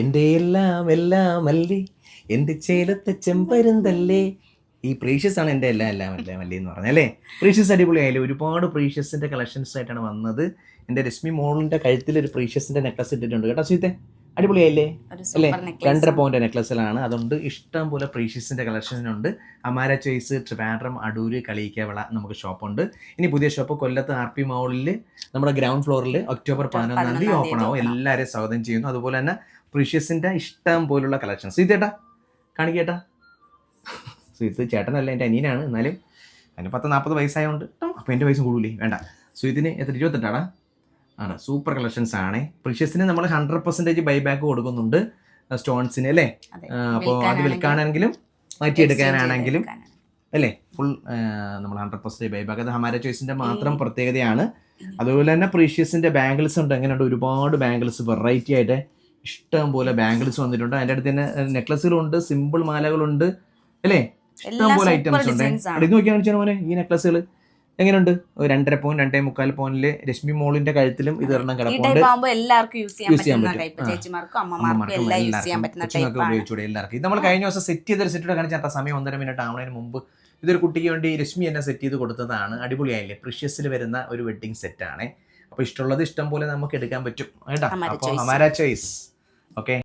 എന്റെ എല്ലാം എല്ലാം അല്ലേ എന്റെ ചേലത്തെ ചെമ്പരുന്തല്ലേ? ഈ പ്രീഷ്യസ് ആണ് എന്റെ എല്ലാം എല്ലാം എല്ലാം അല്ലേ? എന്ന് പറഞ്ഞല്ലേ പ്രീഷ്യസ് അടിപൊളിയായാലും ഒരുപാട് പ്രീഷ്യസിന്റെ കളക്ഷൻസ് ആയിട്ടാണ് വന്നത്. എന്റെ രശ്മി മോളിന്റെ കഴുത്തിൽ ഒരു പ്രീഷ്യസിന്റെ നെക്ലസ് ഇട്ടിട്ടുണ്ട് കേട്ടോ സീത്തെ അടിപൊളിയായില്ലേ? അല്ലേ? രണ്ടര പോയിന്റ് നെക്ലസിലാണ് അതുകൊണ്ട് ഇഷ്ടം പോലെ പ്രീഷ്യസിന്റെ കളക്ഷനുണ്ട് അമാര ചോയ്സ് ട്രിവാൻഡ്രം അടൂര് കളിയിക്കവിള നമുക്ക് ഷോപ്പുണ്ട് ഇനി പുതിയ ഷോപ്പ് കൊല്ലത്ത് ആർ പി മോളിൽ നമ്മുടെ ഗ്രൗണ്ട് ഫ്ലോറിൽ ഒക്ടോബർ പതിനൊന്നാം തീയതി ഓപ്പൺ ആവും. എല്ലാവരെയും സ്വാഗതം ചെയ്യുന്നു. അതുപോലെ തന്നെ പ്രീഷ്യസിന്റെ ഇഷ്ടം പോലുള്ള കളക്ഷൻസ് ഇതേട്ടാ കാണിക്കേട്ടാ സുഹിത്ത് ചേട്ടനല്ല എന്റെ അനിയനാണ്. എന്നാലും അതിന് പത്ത് നാൽപ്പത് വയസ്സായതുകൊണ്ട് അപ്പോൾ എന്റെ വയസ്സ് കൂടൂലേ. വേണ്ട. സുഹിത്തിന് എത്ര? ഇരുപത്തെട്ടാണ് ആണ്. സൂപ്പർ കളക്ഷൻസ് ആണ്. പ്രീഷ്യസിന് നമ്മൾ ഹൺഡ്രഡ് പെർസെന്റേജ് ബൈ ബാക്ക് കൊടുക്കുന്നുണ്ട് സ്റ്റോൺസിന് അല്ലേ? അപ്പോൾ അത് വിൽക്കാനാണെങ്കിലും മാറ്റിയെടുക്കാനാണെങ്കിലും അല്ലേ? ഫുൾ നമ്മൾ ഹൺഡ്രഡ് പെർസെന്റേജ് ബൈ ബാക്ക് അത് ഹമാര ചോയ്സിന്റെ മാത്രം പ്രത്യേകതയാണ്. അതുപോലെ തന്നെ പ്രീഷ്യസിന്റെ ബാംഗിൾസ് ഉണ്ട്. എങ്ങനെയുണ്ട്? ഒരുപാട് ബാംഗിൾസ് വെറൈറ്റി ആയിട്ട് ഇഷ്ടം പോലെ ബാംഗിൾസ് വന്നിട്ടുണ്ട്. അതിന്റെ അടുത്ത് തന്നെ നെക്ലസുകളുണ്ട് സിമ്പിൾ മാലകളുണ്ട് അല്ലേ? ഇഷ്ടം പോലെ ഐറ്റംസ് ഉണ്ട്. അടുത്ത് ഇത് നോക്കിയാൽ വെച്ചാൽ മോനെ ഈ നെക്ലസുകൾ എങ്ങനെയുണ്ട്? രണ്ടര പോയിന്റ് രണ്ടേ മുക്കാൽ പോയിന്റിൽ രശ്മി മോളിന്റെ കഴുത്തിലും ഇത് ഒരെണ്ണം കിടപ്പുണ്ട്. എല്ലാവർക്കും യൂസ് ചെയ്യാൻ പറ്റും. എല്ലാവർക്കും ഉപയോഗിച്ചൂടെ ഇത് നമ്മൾ കഴിഞ്ഞ ദിവസം സെറ്റ് ചെയ്തൊരു സെറ്റ് കാണിച്ചാൽ സമയം ഒന്നര മിനിറ്റ് ആവുന്നതിന് മുമ്പ്. ഇതൊരു കുട്ടിക്ക് വേണ്ടി രശ്മി എന്നെ സെറ്റ് ചെയ്ത് കൊടുത്തതാണ്. അടിപൊളിയായില്ലേ? പ്രിഷ്യസിൽ വരുന്ന ഒരു വെഡിങ് സെറ്റ് ആണ്. അപ്പോൾ ഇഷ്ടമുള്ളത് ഇഷ്ടം പോലെ നമുക്ക് എടുക്കാൻ പറ്റും. കേട്ടോ? അപ്പോൾ choice. Hamara choice okay